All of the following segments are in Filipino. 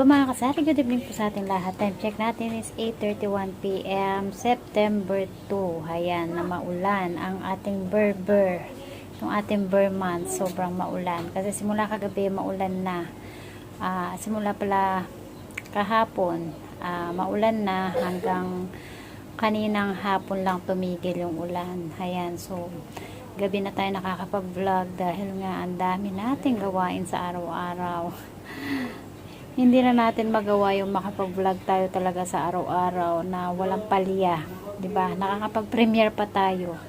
Hello mga kasari, good evening po sa ating lahat. Time check natin is 8.31pm, September 2. Ayan, na maulan ang ating Berber. Yung ating Ber month, sobrang maulan. Kasi simula kagabi, maulan na. Ah, simula pala kahapon, ah, maulan na hanggang kaninang hapon lang tumigil yung ulan. Ayan, so gabi na tayo nakakapag-vlog dahil nga ang dami nating gawain sa araw-araw. hindi na natin magawa yung makapag-vlog tayo talaga sa araw-araw na walang palya. 'di ba Nakakapag-premiere pa tayo.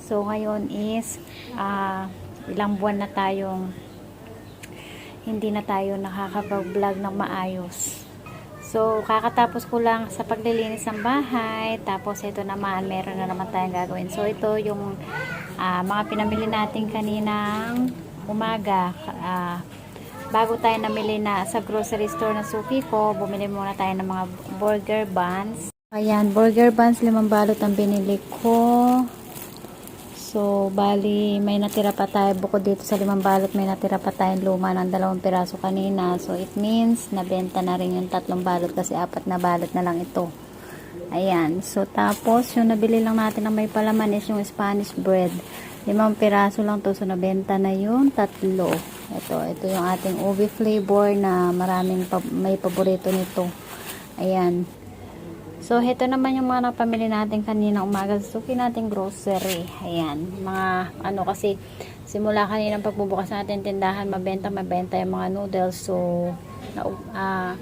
So, ngayon is ah, ilang buwan na tayong hindi na tayo nakakapag-vlog ng maayos. So, kakatapos ko lang sa paglilinis ng bahay. Tapos, ito naman, meron na naman tayong gagawin. So, ito yung ah, mga pinamili natin kaninang umaga. Ah, bago tayo namili na sa grocery store na suki ko, bumili muna tayo ng mga burger buns. Ayan, burger buns, limang balot ang binili ko. So, bali, may natira pa tayo bukod dito sa limang balot, may natira pa tayong luma ng dalawang piraso kanina. So, it means, nabenta na rin yung tatlong balot kasi apat na balot na lang ito. Ayan. So, tapos, yung nabili lang natin na may palaman is yung Spanish bread. Limang piraso lang to. So, nabenta na yung tatlo. Ito, ito yung ating ubi flavor na maraming pa, may paborito nito. Ayan. So, ito naman yung mga napamili natin kanina umaga. Suki natin grocery. Ayan. Mga, ano kasi, simula kanina pagbubukas natin tindahan, mabenta, mabenta yung mga noodles. So, na, ah,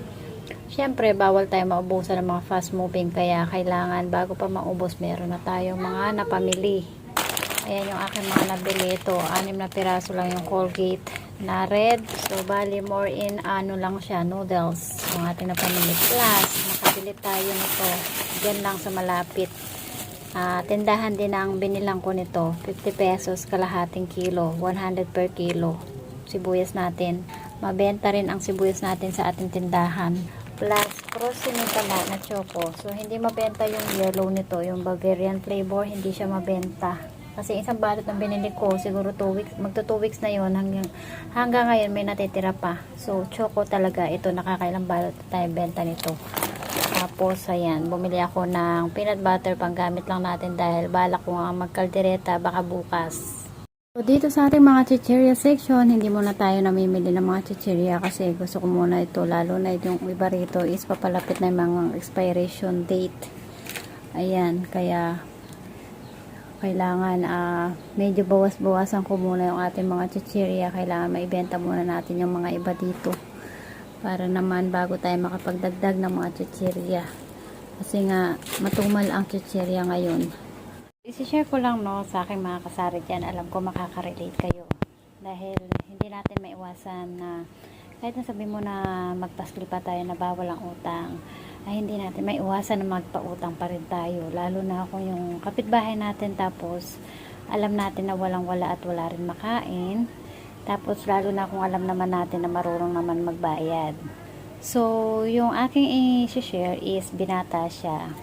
Siyempre, bawal tayo maubusan ng mga fast moving kaya kailangan bago pa maubos meron na tayong mga napamili. Ayan yung aking mga nabili ito. Anim na piraso lang yung Colgate na red. So, bali more in ano lang siya, noodles. Yung ating napamili. Plus, nakabili tayo nito. Diyan lang sa malapit. Ah, tindahan din ang binilang ko nito. 50 pesos kalahating kilo. 100 per kilo. Sibuyas natin. Mabenta rin ang sibuyas natin sa ating tindahan plus frozen pala na choco. So, hindi mabenta yung yellow nito. Yung Bavarian flavor, hindi siya mabenta. Kasi isang balot ng binili ko, siguro 2 weeks, magto 2 weeks na yon hanggang, hanggang ngayon may natitira pa. So, choco talaga. Ito, nakakailang balot tayo benta nito. Tapos, ayan, bumili ako ng peanut butter pang gamit lang natin dahil balak ko nga magkaldereta baka bukas. So, dito sa ating mga chicheria section, hindi muna tayo namimili ng mga chicheria kasi gusto ko muna ito, lalo na yung iba rito is papalapit na yung mga expiration date. Ayan, kaya kailangan ah, medyo bawas-bawasan ko muna yung ating mga chicheria. Kailangan maibenta muna natin yung mga iba dito para naman bago tayo makapagdagdag ng mga chicheria. Kasi nga, matumal ang chicheria ngayon. Isi-share ko lang no sa aking mga kasari dyan. Alam ko makaka-relate kayo. Dahil hindi natin maiwasan na kahit na sabi mo na magpaskil pa tayo na bawal ang utang, ay hindi natin maiwasan na magpautang pa rin tayo. Lalo na kung yung kapitbahay natin tapos alam natin na walang wala at wala rin makain. Tapos lalo na kung alam naman natin na marunong naman magbayad. So, yung aking i-share is binata siya.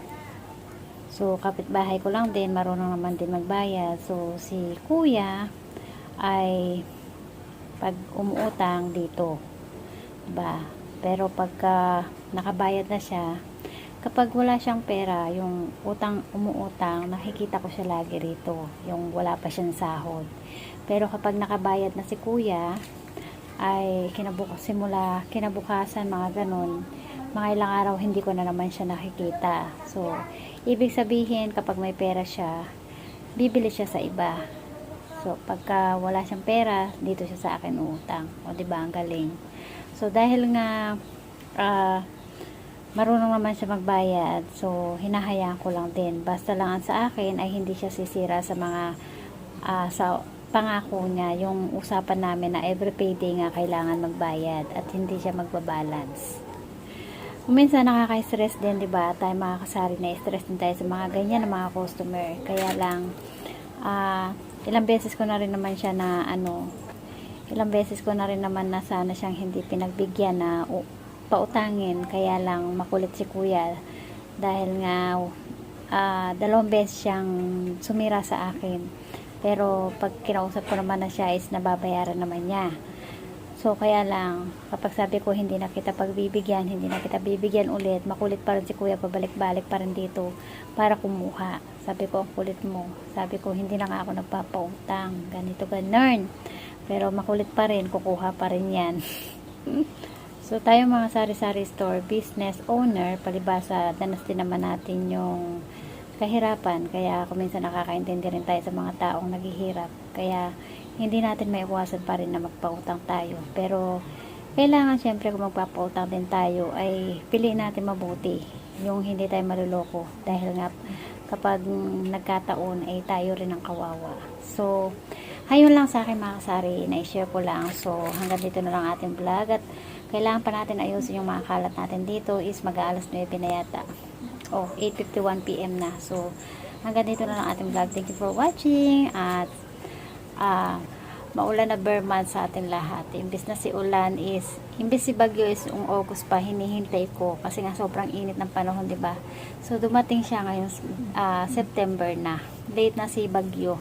So, kapitbahay ko lang din, marunong naman din magbayad. So, si kuya ay pag umuutang dito. Diba? Pero pagka nakabayad na siya, kapag wala siyang pera, yung utang, umuutang, nakikita ko siya lagi rito. Yung wala pa siyang sahod. Pero kapag nakabayad na si kuya, ay kinabukas, simula kinabukasan, mga ganun, mga ilang araw hindi ko na naman siya nakikita. So, ibig sabihin kapag may pera siya, bibili siya sa iba. So, pagka wala siyang pera, dito siya sa akin utang. O, di ba ang galing. So, dahil nga ah, marunong naman siya magbayad, so, hinahayaan ko lang din. Basta lang ang sa akin ay hindi siya sisira sa mga ah, sa pangako niya, yung usapan namin na every payday nga kailangan magbayad at hindi siya magbabalance. Kung minsan nakaka-stress din, di ba? Tayo mga kasari na stress din tayo sa mga ganyan na mga customer. Kaya lang, ah, ilang beses ko na rin naman siya na ano, ilang beses ko na rin naman na sana siyang hindi pinagbigyan na u- pautangin. Kaya lang makulit si kuya dahil nga ah, dalawang beses siyang sumira sa akin. Pero pag kinausap ko naman na siya is nababayaran naman niya. So, kaya lang, kapag sabi ko hindi na kita pagbibigyan, hindi na kita bibigyan ulit, makulit pa rin si kuya, pabalik-balik pa rin dito para kumuha. Sabi ko, ang kulit mo. Sabi ko, hindi na nga ako nagpapautang. Ganito, ganun. Pero makulit pa rin, kukuha pa rin yan. so, tayo mga sari-sari store, business owner, palibasa, danas din naman natin yung kahirapan. Kaya, kung minsan nakakaintindi rin tayo sa mga taong naghihirap. Kaya, hindi natin maiwasan pa rin na magpautang tayo. Pero, kailangan syempre kung magpapautang din tayo ay piliin natin mabuti yung hindi tayo maluloko dahil nga kapag nagkataon ay tayo rin ang kawawa. So, hayun lang sa akin mga kasari, na-share ko lang. So, hanggang dito na lang ating vlog at kailangan pa natin ayusin yung mga kalat natin dito is mag-aalas 9 na yata. Oh, 8.51pm na. So, hanggang dito na lang ating vlog. Thank you for watching at ah maulan na month sa atin lahat. Imbis na si ulan is, imbis si bagyo is yung August pa, hinihintay ko kasi nga sobrang init ng panahon, ba? So, dumating siya ngayon ah, September na. Late na si bagyo.